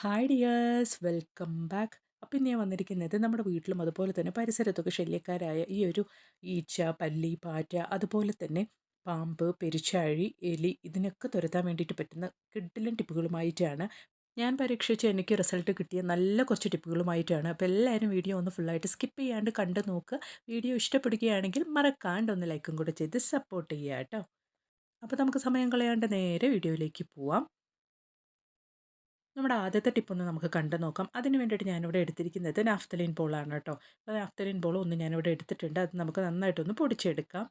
Hi dears. Welcome back. അപ്പം ഇന്ന് ഞാൻ വന്നിരിക്കുന്നത് നമ്മുടെ വീട്ടിലും അതുപോലെ തന്നെ പരിസരത്തൊക്കെ ശല്യക്കാരായ ഈ ഒരു ഈച്ച പല്ലി പാറ്റ അതുപോലെ തന്നെ പാമ്പ് പെരിച്ചാഴി എലി ഇതിനൊക്കെ തുരത്താൻ വേണ്ടിയിട്ട് പറ്റുന്ന കിഡിലും ടിപ്പുകളുമായിട്ടാണ് ഞാൻ പരീക്ഷിച്ച് എനിക്ക് റിസൾട്ട് കിട്ടിയ നല്ല കുറച്ച് ടിപ്പുകളുമായിട്ടാണ്. അപ്പോൾ എല്ലാവരും വീഡിയോ ഒന്ന് ഫുള്ളായിട്ട് സ്കിപ്പ് ചെയ്യാണ്ട് കണ്ടു നോക്കുക വീഡിയോ ഇഷ്ടപ്പെടുകയാണെങ്കിൽ മറക്കാണ്ട് ഒന്ന് ലൈക്കും കൂടെ ചെയ്ത് സപ്പോർട്ട് ചെയ്യുക കേട്ടോ. അപ്പോൾ നമുക്ക് സമയം കളയാണ്ട് നേരെ വീഡിയോയിലേക്ക് പോവാം. നമ്മുടെ ആദ്യത്തെ ടിപ്പൊന്ന് നമുക്ക് കണ്ടു നോക്കാം. അതിന് വേണ്ടിയിട്ട് ഞാനിവിടെ എടുത്തിരിക്കുന്നത് നാഫ്തലിൻ ബോളാണ് കേട്ടോ. അപ്പോൾ നാഫ്തലിൻ ബോൾ ഒന്ന് ഞാനിവിടെ എടുത്തിട്ടുണ്ട്. അത് നമുക്ക് നന്നായിട്ടൊന്ന് പൊടിച്ചെടുക്കാം.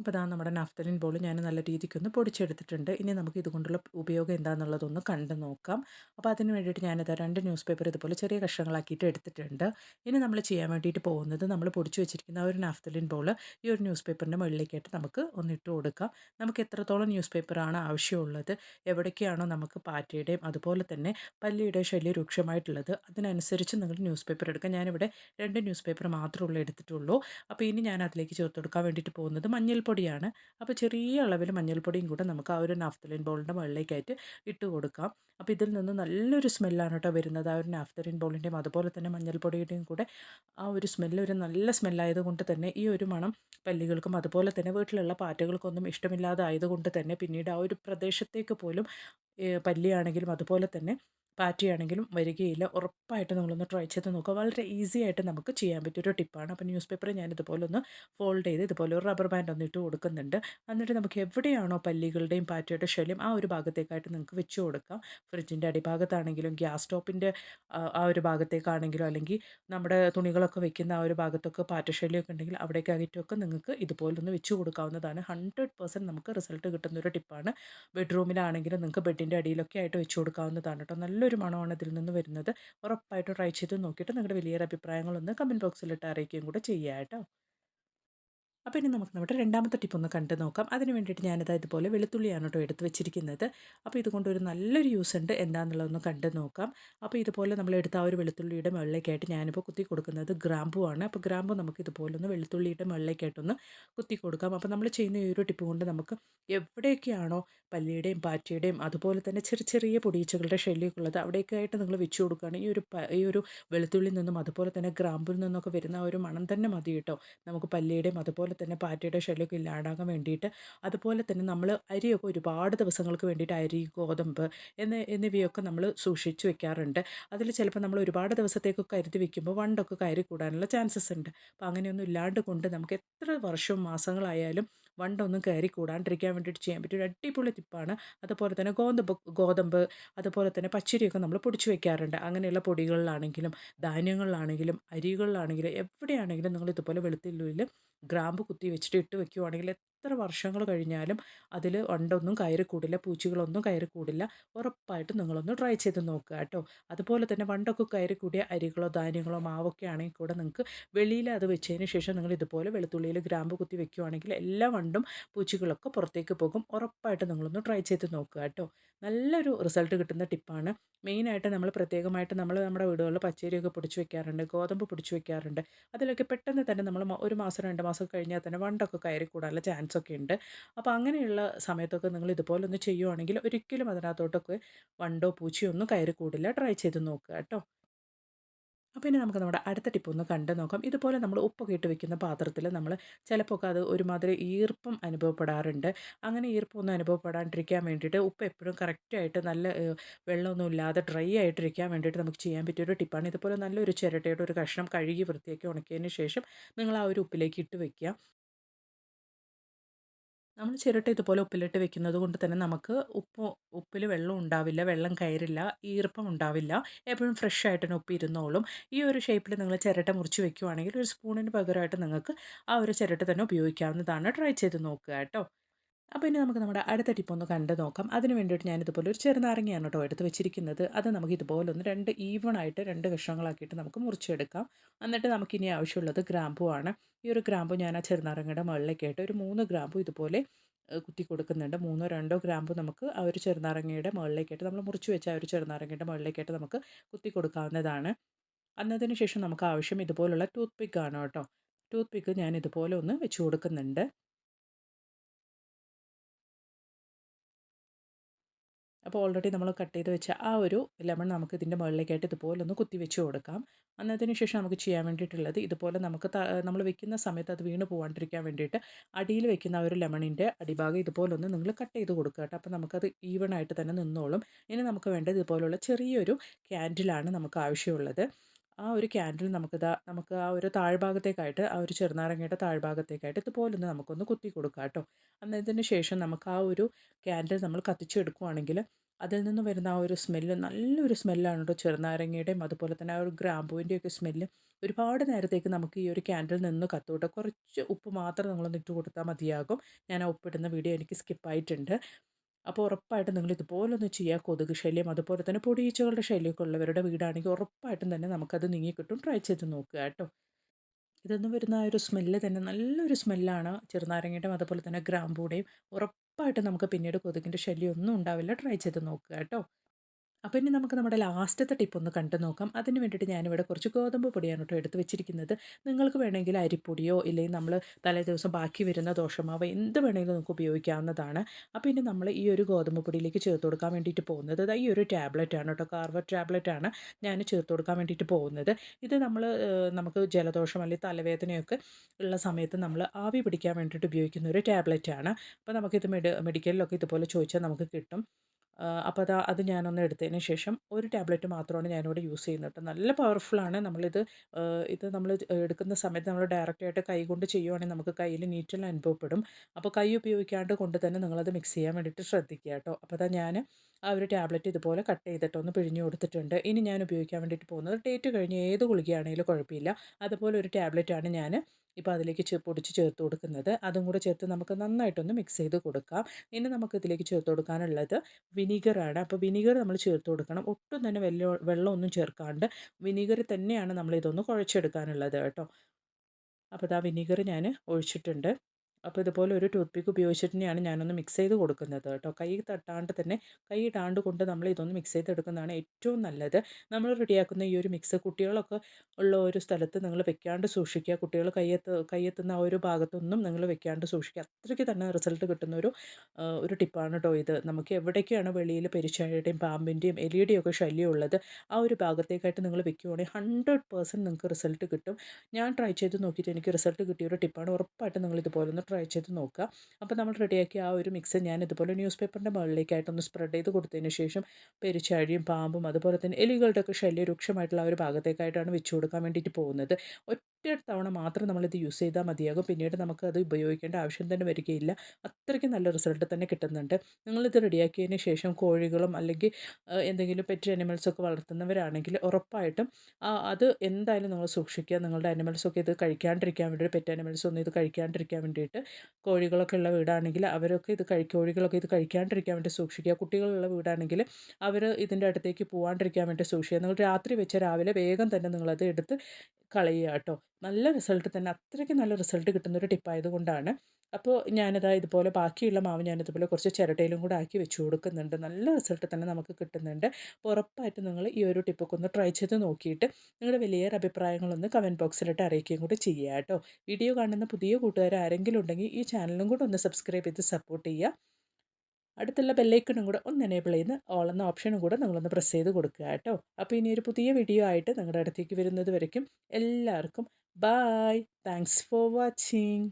അപ്പോൾ അതാ നമ്മുടെ നഫ്തലിൻ ബോൾ ഞാൻ നല്ല രീതിക്കൊന്ന് പൊടിച്ചെടുത്തിട്ടുണ്ട്. ഇനി നമുക്ക് ഇതുകൊണ്ടുള്ള ഉപയോഗം എന്താണെന്നുള്ളതൊന്ന് കണ്ടു നോക്കാം. അപ്പോൾ അതിന് വേണ്ടിയിട്ട് ഞാനത് രണ്ട് ന്യൂസ് പേപ്പർ ഇതുപോലെ ചെറിയ കഷ്ണങ്ങളാക്കിയിട്ട് എടുത്തിട്ടുണ്ട്. ഇനി നമ്മൾ ചെയ്യാൻ വേണ്ടിയിട്ട് പോകുന്നത് നമ്മൾ പൊടിച്ചു വെച്ചിരിക്കുന്ന ഒരു നഫ്തലിൻ ബോൾ ഈ ഒരു ന്യൂസ് പേപ്പറിന്റെ മുകളിലേക്കായിട്ട് നമുക്ക് ഒന്നിട്ട് കൊടുക്കാം. നമുക്ക് എത്രത്തോളം ന്യൂസ് പേപ്പറാണ് ആവശ്യമുള്ളത് എവിടേക്കാണോ നമുക്ക് പാറ്റയുടെയും അതുപോലെ തന്നെ പല്ലിയുടെ ശല്യം രൂക്ഷമായിട്ടുള്ളത് അതിനനുസരിച്ച് നിങ്ങൾ ന്യൂസ് പേപ്പർ എടുക്കുക ഞാനിവിടെ രണ്ട് ന്യൂസ് പേപ്പർ മാത്രമേ ഉള്ളൂ എടുത്തിട്ടുള്ളൂ. അപ്പോൾ ഇനി ഞാൻ അതിലേക്ക് ചേർത്ത് കൊടുക്കാൻ വേണ്ടിയിട്ട് പോകുന്നത് മഞ്ഞൾപ്പൊടിയാണ്. അപ്പോൾ ചെറിയ അളവിൽ മഞ്ഞൾപ്പൊടിയും കൂടെ നമുക്ക് ആ ഒരു നാഫ്തലിൻ ബോളിന്റെ മുകളിലേക്കായിട്ട് ഇട്ട് കൊടുക്കാം. അപ്പോൾ ഇതിൽ നിന്ന് നല്ലൊരു സ്മെല്ലാണ് കേട്ടോ വരുന്നത്. ആ ഒരു നാഫ്തലിൻ ബോളിന്റെയും അതുപോലെ തന്നെ മഞ്ഞൾപ്പൊടിയുടെയും കൂടെ ആ ഒരു സ്മെല്ല് ഒരു നല്ല സ്മെല്ലായത് കൊണ്ട് തന്നെ ഈ ഒരു മണം പല്ലികൾക്കും അതുപോലെ തന്നെ വീട്ടിലുള്ള പാറ്റകൾക്കൊന്നും ഇഷ്ടമില്ലാതെ ആയതുകൊണ്ട് തന്നെ പിന്നീട് ആ ഒരു പ്രദേശത്തേക്ക് പോലും പല്ലിയാണെങ്കിലും അതുപോലെ തന്നെ പാറ്റിയാണെങ്കിലും വരികയില്ല. ഉറപ്പായിട്ട് നിങ്ങളൊന്ന് ട്രൈ ചെയ്ത് നോക്കുക. വളരെ ഈസി ആയിട്ട് നമുക്ക് ചെയ്യാൻ പറ്റിയൊരു ടിപ്പാണ് അപ്പോൾ ന്യൂസ് പേപ്പർ ഞാൻ ഇതുപോലെ ഒന്ന് ഫോൾഡ് ചെയ്ത് ഇതുപോലെ ഒരു റബ്ബർ ബാൻഡ് ഒന്ന് ഇട്ട് കൊടുക്കുന്നുണ്ട്. എന്നിട്ട് നമുക്ക് എവിടെയാണോ പല്ലികളുടെയും പാറ്റയുടെ ശല്യം ആ ഒരു ഭാഗത്തേക്കായിട്ട് നിങ്ങൾക്ക് വെച്ച് കൊടുക്കാം. ഫ്രിഡ്ജിന്റെ അടിഭാഗത്താണെങ്കിലും ഗ്യാസ് സ്റ്റോപ്പിന്റെ ആ ഒരു ഭാഗത്തേക്കാണെങ്കിലും അല്ലെങ്കിൽ നമ്മുടെ തുണികളൊക്കെ വെക്കുന്ന ആ ഒരു ഭാഗത്തൊക്കെ പാറ്റ ശല്യമൊക്കെ ഉണ്ടെങ്കിൽ അവിടേക്കായിട്ടൊക്കെ നിങ്ങൾക്ക് ഇതുപോലൊന്ന് വെച്ച് കൊടുക്കാവുന്നതാണ്. ഹൺഡ്രഡ് പെർസെന്റ് നമുക്ക് റിസൾട്ട് കിട്ടുന്ന ഒരു ടിപ്പാണ് ബെഡ്റൂമിലാണെങ്കിലും നിങ്ങൾക്ക് ബെഡിന്റെ അടിയിലൊക്കെ ആയിട്ട് വെച്ച് കൊടുക്കാവുന്നതാണ് കേട്ടോ നല്ലൊരു നല്ലൊരു മണമാണ് ഇതിൽ നിന്ന് വരുന്നത് ഉറപ്പായിട്ടും ട്രൈ ചെയ്ത് നോക്കിയിട്ട് നിങ്ങളുടെ വലിയൊരു അഭിപ്രായങ്ങളൊന്ന് കമന്റ് ബോക്സിലിട്ട് അറിയിക്കുകയും കൂടെ ചെയ്യുക കേട്ടോ. അപ്പോൾ ഇനി നമുക്ക് നമ്മുടെ രണ്ടാമത്തെ ടിപ്പ് ഒന്ന് കണ്ടു നോക്കാം. അതിന് വേണ്ടിയിട്ട് ഞാനിത് ഇതുപോലെ വെളുത്തുള്ളിയാണ് കേട്ടോ എടുത്ത് വെച്ചിരിക്കുന്നത്. അപ്പോൾ ഇതുകൊണ്ട് ഒരു നല്ലൊരു യൂസ് ഉണ്ട് എന്താണെന്നുള്ളതൊന്ന് കണ്ടു നോക്കാം. അപ്പോൾ ഇതുപോലെ നമ്മൾ എടുത്ത ആ ഒരു വെളുത്തുള്ളിയുടെ മുകളിലേക്കായിട്ട് ഞാനിപ്പോൾ കുത്തി കൊടുക്കുന്നത് ഗ്രാമ്പു ആണ്. അപ്പോൾ ഗ്രാമ്പു നമുക്ക് ഇതുപോലെ ഒന്ന് വെളുത്തുള്ളിയുടെ മുകളിലേക്കായിട്ടൊന്ന് കുത്തി കൊടുക്കാം. അപ്പോൾ നമ്മൾ ചെയ്യുന്ന ഈ ഒരു ടിപ്പ് കൊണ്ട് നമുക്ക് എവിടെയൊക്കെയാണോ പല്ലിയുടെയും പാറ്റയുടെയും അതുപോലെ തന്നെ ചെറിയ ചെറിയ പൊടിയച്ചകളുടെ ശല്യമൊക്കെ ഉള്ളത് അവിടെയൊക്കെ ആയിട്ട് നിങ്ങൾ വെച്ച് കൊടുക്കുകയാണെങ്കിൽ ഈ ഒരു ഈ ഒരു വെളുത്തുള്ളിൽ നിന്നും അതുപോലെ തന്നെ ഗ്രാമ്പിൽ നിന്നൊക്കെ വരുന്ന ആ ഒരു മണം തന്നെ മതി കേട്ടോ. നമുക്ക് പല്ലിയുടെയും അതുപോലെ അതുപോലെ തന്നെ പാറ്റയുടെ ശല്യമൊക്കെ ഇല്ലാണ്ടാകാൻ വേണ്ടിയിട്ട് അതുപോലെ തന്നെ നമ്മൾ അരിയൊക്കെ ഒരുപാട് ദിവസങ്ങൾക്ക് വേണ്ടിയിട്ട് അരി ഗോതമ്പ് എന്ന എന്നിവയൊക്കെ നമ്മൾ സൂക്ഷിച്ച് വെക്കാറുണ്ട്. അതിൽ ചിലപ്പോൾ നമ്മൾ ഒരുപാട് ദിവസത്തേക്കൊക്കെ കരുതി വെക്കുമ്പോൾ വണ്ടൊക്കെ കയറി കൂടാനുള്ള ചാൻസസ് ഉണ്ട്. അപ്പോൾ അങ്ങനെയൊന്നും ഇല്ലാണ്ട് കൊണ്ട് നമുക്ക് എത്ര വർഷവും മാസങ്ങളായാലും വണ്ടൊന്നും കയറി കൂടാണ്ടിരിക്കാൻ വേണ്ടിയിട്ട് ചെയ്യാൻ പറ്റിയ ഒരു അടിപൊളി ടിപ്പാണ്. അതുപോലെ തന്നെ ഗോതമ്പ് ഗോതമ്പ് അതുപോലെ തന്നെ പച്ചരിയൊക്കെ നമ്മൾ പൊടിച്ച് വെക്കാറുണ്ട്. അങ്ങനെയുള്ള പൊടികളിലാണെങ്കിലും ധാന്യങ്ങളിലാണെങ്കിലും അരികളിലാണെങ്കിലും എവിടെയാണെങ്കിലും നിങ്ങൾ ഇതുപോലെ വെളുത്തുള്ളിയിൽ ഗ്രാമ്പ് കുത്തി വെച്ചിട്ട് ഇട്ട് വെക്കുവാണെങ്കിൽ എത്ര വർഷങ്ങൾ കഴിഞ്ഞാലും അതിൽ വണ്ടൊന്നും കയറി കൂടില്ല പൂച്ചകളൊന്നും കയറി കൂടില്ല. ഉറപ്പായിട്ടും നിങ്ങളൊന്ന് ട്രൈ ചെയ്ത് നോക്കുക കേട്ടോ. അതുപോലെ തന്നെ വണ്ടൊക്കെ കയറി കൂടിയ അരികളോ ധാന്യങ്ങളോ മാവൊക്കെ ആണെങ്കിൽ കൂടെ നിങ്ങൾക്ക് വെളിയിൽ അത് വെച്ചതിന് ശേഷം നിങ്ങൾ ഇതുപോലെ വെളുത്തുള്ളിയിൽ ഗ്രാമ്പ് കുത്തി വെക്കുകയാണെങ്കിൽ എല്ലാ വണ്ടും പൂച്ചകളൊക്കെ പുറത്തേക്ക് പോകും. ഉറപ്പായിട്ട് നിങ്ങളൊന്ന് ട്രൈ ചെയ്ത് നോക്കുക കേട്ടോ. നല്ലൊരു റിസൾട്ട് കിട്ടുന്ന ടിപ്പാണ് മെയിനായിട്ട് നമ്മൾ പ്രത്യേകമായിട്ട് നമ്മൾ നമ്മുടെ വീടുകളിൽ പച്ചരിയൊക്കെ പൊടിച്ച് വെക്കാറുണ്ട് ഗോതമ്പ് പൊടിച്ച് വെക്കാറുണ്ട്. അതിലൊക്കെ പെട്ടെന്ന് തന്നെ നമ്മൾ ഒരു മാസം രണ്ട് മാസം കഴിഞ്ഞാൽ തന്നെ വണ്ടൊക്കെ കയറി കൂടാനുള്ള ചാൻസ് ഒക്കെ ഉണ്ട്. അപ്പോൾ അങ്ങനെയുള്ള സമയത്തൊക്കെ നിങ്ങൾ ഇതുപോലെ ഒന്ന് ചെയ്യുവാണെങ്കിൽ ഒരിക്കലും അതിനകത്തോട്ടൊക്കെ വണ്ടോ പൂച്ചയോ ഒന്നും കയറി കൂടില്ല. ട്രൈ ചെയ്ത് നോക്കുക കേട്ടോ. അപ്പോൾ ഇനി നമുക്ക് നമ്മുടെ അടുത്ത ടിപ്പ് ഒന്ന് കണ്ടു നോക്കാം. ഇതുപോലെ നമ്മൾ ഉപ്പൊക്കെ ഇട്ട് വെക്കുന്ന പാത്രത്തിൽ നമ്മൾ ചിലപ്പോൾ അത് ഒരുമാതിരി ഈർപ്പം അനുഭവപ്പെടാറുണ്ട്. അങ്ങനെ ഈർപ്പമൊന്നും അനുഭവപ്പെടാണ്ടിരിക്കാൻ വേണ്ടിയിട്ട് ഉപ്പ് എപ്പോഴും കറക്റ്റായിട്ട് നല്ല വെള്ളമൊന്നും ഇല്ലാതെ ഡ്രൈ ആയിട്ടിരിക്കാൻ വേണ്ടിയിട്ട് നമുക്ക് ചെയ്യാൻ പറ്റിയ ഒരു ടിപ്പാണ്. ഇതുപോലെ നല്ലൊരു ചിരട്ടയുടെ ഒരു കഷ്ണം കഴുകി വൃത്തിയാക്കി ഉണക്കിയതിന് ശേഷം നിങ്ങൾ ആ ഒരു ഉപ്പിലേക്ക് ഇട്ട് വെക്കുക. നമ്മൾ ചിരട്ട ഇതുപോലെ ഉപ്പിലിട്ട് വെക്കുന്നത് കൊണ്ട് തന്നെ നമുക്ക് ഉപ്പ് ഉപ്പിൽ വെള്ളം ഉണ്ടാവില്ല വെള്ളം കയറില്ല ഈർപ്പം ഉണ്ടാവില്ല. എപ്പോഴും ഫ്രഷ് ആയിട്ട് തന്നെ ഉപ്പ് ഇരുന്നോളും ഈ ഒരു ഷേപ്പിൽ നിങ്ങൾ ചിരട്ട മുറിച്ച് വെക്കുവാണെങ്കിൽ ഒരു സ്പൂണിന് പകരമായിട്ട് നിങ്ങൾക്ക് ആ ഒരു ചിരട്ട തന്നെ ഉപയോഗിക്കാവുന്നതാണ്. ട്രൈ ചെയ്ത് നോക്കുക കേട്ടോ. അപ്പോൾ ഇനി നമുക്ക് നമ്മുടെ അടുത്ത ടിപ്പ് ഒന്ന് കണ്ടു നോക്കാം. അതിന് വേണ്ടിയിട്ട് ഞാൻ ഇതുപോലെ ഒരു ചെറുനാരങ്ങയാണ് കേട്ടോ എടുത്ത് വെച്ചിരിക്കുന്നത്. അത് നമുക്ക് ഇതുപോലെ ഒന്ന് രണ്ട് ഈവൺ ആയിട്ട് രണ്ട് കഷ്ണങ്ങളാക്കിയിട്ട് നമുക്ക് മുറിച്ചെടുക്കാം. എന്നിട്ട് നമുക്കിനി ആവശ്യമുള്ളത് ഗ്രാമ്പു ആണ്. ഈ ഒരു ഗ്രാമ്പു ഞാൻ ആ ചെറുനാരങ്ങയുടെ മുകളിലേക്കായിട്ട് ഒരു മൂന്ന് ഗ്രാമ്പു ഇതുപോലെ കുത്തി കൊടുക്കുന്നുണ്ട്. മൂന്നോ രണ്ടോ ഗ്രാമ്പു നമുക്ക് ആ ഒരു ചെറുനാരങ്ങയുടെ മുകളിലേക്കായിട്ട് നമ്മൾ മുറിച്ച് വെച്ച ആ ഒരു ചെറുനാരങ്ങയുടെ മുകളിലേക്കായിട്ട് നമുക്ക് കുത്തി കൊടുക്കാവുന്നതാണ്. അന്നതിന് ശേഷം നമുക്ക് ആവശ്യം ഇതുപോലുള്ള ടൂത്ത് പിക്കാണ് കേട്ടോ. ടൂത്ത് പിക്ക് ഞാൻ ഇതുപോലെ ഒന്ന് വെച്ച് കൊടുക്കുന്നുണ്ട്. അപ്പോൾ ഓൾറെഡി നമ്മൾ കട്ട് ചെയ്ത് വെച്ച ആ ഒരു ലെമൺ നമുക്ക് ഇതിന്റെ മുകളിലേക്കായിട്ട് ഇതുപോലെ ഒന്ന് കുത്തി വെച്ച് കൊടുക്കാം. അന്നതിന് ശേഷം നമുക്ക് ചെയ്യാൻ വേണ്ടിയിട്ടുള്ളത് ഇതുപോലെ നമുക്ക് നമ്മൾ വെക്കുന്ന സമയത്ത് അത് വീണ് പോകാണ്ടിരിക്കാൻ വേണ്ടിയിട്ട് അടിയിൽ വെക്കുന്ന ഒരു ലെമണിന്റെ അടിഭാഗം ഇതുപോലെ ഒന്ന് നിങ്ങൾ കട്ട് ചെയ്ത് കൊടുക്കുക കേട്ടോ. അപ്പോൾ നമുക്കത് ഈവൺ ആയിട്ട് തന്നെ നിന്നോളും. ഇനി നമുക്ക് വേണ്ടത് ഇതുപോലുള്ള ചെറിയൊരു ക്യാൻഡിലാണ് നമുക്ക് ആവശ്യമുള്ളത്. ആ ഒരു ക്യാൻഡിൽ നമുക്കിതാ നമുക്ക് ആ ഒരു താഴ്ഭാഗത്തേക്കായിട്ട് ആ ഒരു ചെറുനാരങ്ങയുടെ താഴ്ഭാഗത്തേക്കായിട്ട് ഇതുപോലൊന്ന് നമുക്കൊന്ന് കുത്തി കൊടുക്കാം കേട്ടോ. അന്നതിന് ശേഷം നമുക്ക് ആ ഒരു ക്യാൻഡിൽ നമ്മൾ കത്തിച്ചെടുക്കുകയാണെങ്കിൽ അതിൽ നിന്ന് വരുന്ന ആ ഒരു സ്മെല്ല് നല്ലൊരു സ്മെല്ലാണ് കേട്ടോ. ചെറുനാരങ്ങയുടെയും അതുപോലെ തന്നെ ആ ഒരു ഗ്രാമ്പുവിന്റെയൊക്കെ സ്മെല്ല് ഒരുപാട് നേരത്തേക്ക് നമുക്ക് ഈ ഒരു ക്യാൻഡിൽ നിന്ന് കത്തുകൊട്ടോ കുറച്ച് ഉപ്പ് മാത്രം നമ്മളൊന്ന് ഇട്ട് കൊടുത്താൽ മതിയാകും. ഞാൻ ആ ഉപ്പിടുന്ന വീഡിയോ എനിക്ക് സ്കിപ്പായിട്ടുണ്ട് അപ്പോൾ ഉറപ്പായിട്ടും നിങ്ങൾ ഇതുപോലൊന്ന് ചെയ്യുക കൊതുക് ശല്യം അതുപോലെ തന്നെ പൊടിയീച്ചകളുടെ ശല്യമൊക്കെ ഉള്ളവരുടെ വീടാണെങ്കിൽ ഉറപ്പായിട്ടും തന്നെ നമുക്കത് നീങ്ങിക്കിട്ടും. ട്രൈ ചെയ്ത് നോക്കുക കേട്ടോ. ഇതൊന്നും വരുന്ന ആ ഒരു സ്മെല്ല് തന്നെ നല്ലൊരു സ്മെല്ലാണ് ചെറുനാരങ്ങയുടെയും അതുപോലെ തന്നെ ഗ്രാമ്പൂടെയും. ഉറപ്പായിട്ടും നമുക്ക് പിന്നീട് കൊതുകിന്റെ ശല്യം ഒന്നും ഉണ്ടാവില്ല. ട്രൈ ചെയ്ത് നോക്കുക കേട്ടോ. അപ്പോൾ ഇനി നമുക്ക് നമ്മുടെ ലാസ്റ്റത്തെ ടിപ്പ് ഒന്ന് കണ്ടു നോക്കാം. അതിന് വേണ്ടിയിട്ട് ഞാനിവിടെ കുറച്ച് ഗോതമ്പ് പൊടിയാണ് കേട്ടോ എടുത്ത് വെച്ചിരിക്കുന്നത്. നിങ്ങൾക്ക് വേണമെങ്കിൽ അരിപ്പൊടിയോ ഇല്ലെങ്കിൽ നമ്മൾ തലേ ദിവസം ബാക്കി വരുന്ന ദോഷമാവ് എന്ത് വേണമെങ്കിലും നമുക്ക് ഉപയോഗിക്കാവുന്നതാണ്. അപ്പോൾ ഇനി നമ്മൾ ഈ ഒരു ഗോതമ്പ് പൊടിയിലേക്ക് ചേർത്ത് കൊടുക്കാൻ വേണ്ടിയിട്ട് പോകുന്നത്. ഈ ഒരു ടാബ്ലറ്റ് ആണ് കേട്ടോ. കാർവർ ടാബ്ലറ്റ് ആണ് ഞാൻ ചേർത്ത് കൊടുക്കാൻ വേണ്ടിയിട്ട് പോകുന്നത്. ഇത് നമ്മൾ നമുക്ക് ജലദോഷം അല്ലെങ്കിൽ തലവേദനയൊക്കെ ഉള്ള സമയത്ത് നമ്മൾ ആവി പിടിക്കാൻ വേണ്ടിയിട്ട് ഉപയോഗിക്കുന്ന ഒരു ടാബ്ലറ്റ് ആണ്. അപ്പോൾ നമുക്കിത് മെഡി മെഡിക്കലിലൊക്കെ ഇതുപോലെ ചോദിച്ചാൽ നമുക്ക് കിട്ടും. അപ്പോൾ അത് അത് ഞാനൊന്ന് എടുത്തതിന് ശേഷം ഒരു ടാബ്ലറ്റ് മാത്രമാണ് ഞാനിവിടെ യൂസ് ചെയ്യുന്നത് കേട്ടോ. നല്ല പവർഫുള്ളാണ്. നമ്മളിത് ഇത് നമ്മൾ എടുക്കുന്ന സമയത്ത് നമ്മൾ ഡയറക്റ്റായിട്ട് കൈ കൊണ്ട് ചെയ്യുവാണെങ്കിൽ നമുക്ക് കയ്യിൽ നീറ്റെല്ലാം അനുഭവപ്പെടും. അപ്പോൾ കൈ ഉപയോഗിക്കാണ്ട് കൊണ്ട് തന്നെ നിങ്ങളത് മിക്സ് ചെയ്യാൻ വേണ്ടിയിട്ട് ശ്രദ്ധിക്കുക കേട്ടോ. അപ്പോൾ അതാ ഞാൻ ആ ഒരു ടാബ്ലറ്റ് ഇതുപോലെ കട്ട് ചെയ്തിട്ടൊന്ന് പിഴിഞ്ഞു കൊടുത്തിട്ടുണ്ട്. ഇനി ഞാൻ ഉപയോഗിക്കാൻ വേണ്ടിയിട്ട് പോകുന്നത് ഡേറ്റ് കഴിഞ്ഞ് ഏത് ഗുളികയാണെങ്കിലും കുഴപ്പമില്ല. അതുപോലെ ഒരു ടാബ്ലറ്റാണ് ഞാൻ ഇപ്പോൾ അതിലേക്ക് പൊടിച്ച് ചേർത്ത് കൊടുക്കുന്നത്. അതും കൂടെ ചേർത്ത് നമുക്ക് നന്നായിട്ടൊന്ന് മിക്സ് ചെയ്ത് കൊടുക്കാം. ഇനി നമുക്ക് ഇതിലേക്ക് ചേർത്ത് കൊടുക്കാനുള്ളത് വിനീഗറാണ് അപ്പോൾ വിനീഗർ നമ്മൾ ചേർത്ത് കൊടുക്കണം. ഒട്ടും തന്നെ വെള്ളം വെള്ളമൊന്നും ചേർക്കാണ്ട് വിനീഗർ തന്നെയാണ് നമ്മൾ ഇതൊന്ന് കുഴച്ചെടുക്കാനുള്ളത് കേട്ടോ. അപ്പോൾ ഇതാ വിനീഗർ ഞാൻ ഒഴിച്ചിട്ടുണ്ട്. അപ്പോൾ ഇതുപോലെ ഒരു ടൂത്ത് പിക്ക് ഉപയോഗിച്ചിട്ട് തന്നെയാണ് ഞാനൊന്ന് മിക്സ് ചെയ്ത് കൊടുക്കുന്നത് കേട്ടോ. കൈ തട്ടാണ്ട് തന്നെ കൈ ഇടാണ്ട് കൊണ്ട് നമ്മൾ ഇതൊന്ന് മിക്സ് ചെയ്തെടുക്കുന്നതാണ് ഏറ്റവും നല്ലത്. നമ്മൾ റെഡിയാക്കുന്ന ഈ ഒരു മിക്സ് കുട്ടികളൊക്കെ ഉള്ള ഒരു സ്ഥലത്ത് നിങ്ങൾ വെക്കാണ്ട് സൂക്ഷിക്കുക. കുട്ടികൾ കയ്യെത്ത് കയ്യെത്തുന്ന ആ ഒരു ഭാഗത്തൊന്നും നിങ്ങൾ വെക്കാണ്ട് സൂക്ഷിക്കുക. അത്രയ്ക്ക് തന്നെ റിസൾട്ട് കിട്ടുന്ന ഒരു ഒരു ടിപ്പാണ് കേട്ടോ ഇത്. നമുക്ക് എവിടേക്കാണ് വെളിയിൽ പെരിച്ചാഴയുടെയും പാമ്പിന്റെയും എലിയുടെയും ഒക്കെ ശല്യം ഉള്ളത് ആ ഒരു ഭാഗത്തേക്കായിട്ട് നിങ്ങൾ വെക്കുകയാണെങ്കിൽ ഹൺഡ്രഡ് പേഴ്സന്റ് നിങ്ങൾക്ക് റിസൾട്ട് കിട്ടും. ഞാൻ ട്രൈ ചെയ്ത് നോക്കിയിട്ട് എനിക്ക് റിസൾട്ട് കിട്ടിയ ഒരു ടിപ്പാണ് ഉറപ്പായിട്ടും നിങ്ങൾ ഇതുപോലെ ഒന്ന് ട്രൈ ചെയ്ത് നോക്കുക. അപ്പോൾ നമ്മൾ റെഡിയാക്കിയ ആ ഒരു മിക്സ് ഞാൻ ഇതുപോലെ ന്യൂസ് പേപ്പറിന്റെ മുകളിലേക്കായിട്ടൊന്ന് സ്പ്രെഡ് ചെയ്ത് കൊടുത്തതിന് ശേഷം പെരിച്ചാഴിയും പാമ്പും അതുപോലെ തന്നെ എലികളുടെയൊക്കെ ശല്യം രൂക്ഷമായിട്ടുള്ള ആ ഒരു ഭാഗത്തേക്കായിട്ടാണ് വെച്ചു കൊടുക്കാൻ വേണ്ടിയിട്ട് പോകുന്നത്. ഒറ്റ തവണ മാത്രം നമ്മളിത് യൂസ് ചെയ്താൽ മതിയാകും. പിന്നീട് നമുക്ക് അത് ഉപയോഗിക്കേണ്ട ആവശ്യം തന്നെ വരികയില്ല. അത്രയ്ക്ക് നല്ല റിസൾട്ട് തന്നെ കിട്ടുന്നുണ്ട്. നിങ്ങളിത് റെഡിയാക്കിയതിന് ശേഷം കോഴികളും അല്ലെങ്കിൽ എന്തെങ്കിലും പെറ്റ് അനിമൽസൊക്കെ വളർത്തുന്നവരാണെങ്കിൽ ഉറപ്പായിട്ടും അത് എന്തായാലും നിങ്ങൾ സൂക്ഷിക്കുക. നിങ്ങളുടെ അനിമൽസൊക്കെ ഇത് കഴിക്കാണ്ടിരിക്കാൻ വേണ്ടി പെറ്റ് അനിമൽസ് ഒന്നും ഇത് കഴിക്കാണ്ടിരിക്കാൻ വേണ്ടിയിട്ട് കോഴികളൊക്കെ ഉള്ള വീടാണെങ്കിൽ അവരൊക്കെ ഇത് കഴി കോഴികളൊക്കെ ഇത് കഴിക്കാണ്ടിരിക്കാൻ വേണ്ടി സൂക്ഷിക്കുക. കുട്ടികളുള്ള വീടാണെങ്കിൽ അവർ ഇതിന്റെ അടുത്തേക്ക് പോകാണ്ടിരിക്കാൻ വേണ്ടി സൂക്ഷിക്കുക. നിങ്ങൾ രാത്രി വെച്ച രാവിലെ വേഗം തന്നെ നിങ്ങളത് എടുത്ത് കളയുക കേട്ടോ. നല്ല റിസൾട്ട് തന്നെ അത്രയ്ക്ക് നല്ല റിസൾട്ട് കിട്ടുന്ന ഒരു ടിപ്പായതുകൊണ്ടാണ് അപ്പോൾ ഞാനിതാ ഇതുപോലെ ബാക്കിയുള്ള മാവ് ഞാനിതുപോലെ കുറച്ച് ചിരട്ടയിലും കൂടെ ആക്കി വെച്ച് കൊടുക്കുന്നുണ്ട്. നല്ല റിസൾട്ട് തന്നെ നമുക്ക് കിട്ടുന്നുണ്ട്. അപ്പോൾ ഉറപ്പായിട്ട് നിങ്ങൾ ഈ ഒരു ടിപ്പൊക്കെ ഒന്ന് ട്രൈ ചെയ്ത് നോക്കിയിട്ട് നിങ്ങളുടെ വലിയ അഭിപ്രായങ്ങളൊന്ന് കമന്റ് ബോക്സിലിട്ട് അറിയിക്കുകയും കൂടി ചെയ്യുക കേട്ടോ. വീഡിയോ കാണുന്ന പുതിയ കൂട്ടുകാർ ആരെങ്കിലും ഉണ്ടെങ്കിൽ ഈ ചാനലും കൂടെ ഒന്ന് സബ്സ്ക്രൈബ് ചെയ്ത് സപ്പോർട്ട് ചെയ്യുക. അടുത്തുള്ള ബെല്ലൈക്കണും കൂടെ ഒന്ന് എനേബിൾ ചെയ്ത് ഓൾ എന്ന ഓപ്ഷനും കൂടെ നിങ്ങളൊന്ന് പ്രസ് ചെയ്ത് കൊടുക്കുക കേട്ടോ. അപ്പോൾ ഇനി ഒരു പുതിയ വീഡിയോ ആയിട്ട് നിങ്ങളുടെ അടുത്തേക്ക് വരുന്നത് വരയ്ക്കും. എല്ലാവർക്കും ബായ് താങ്ക്സ് ഫോർ വാച്ചിങ്